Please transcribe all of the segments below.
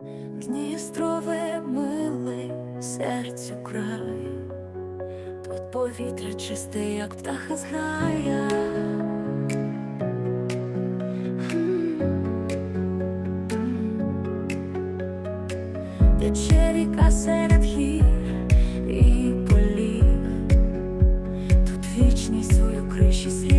Дністрове милий серцю край, тут повітря чисте, як птаха зграя. Тече ріка серед гір і полів, тут вічність свою криші сріблом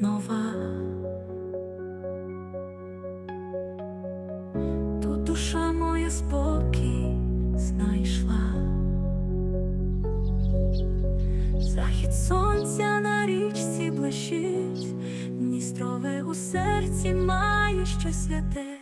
нова. Тут душа моя спокій знайшла. Захід сонця на річці блищить, Дністрове у серці має щось святе.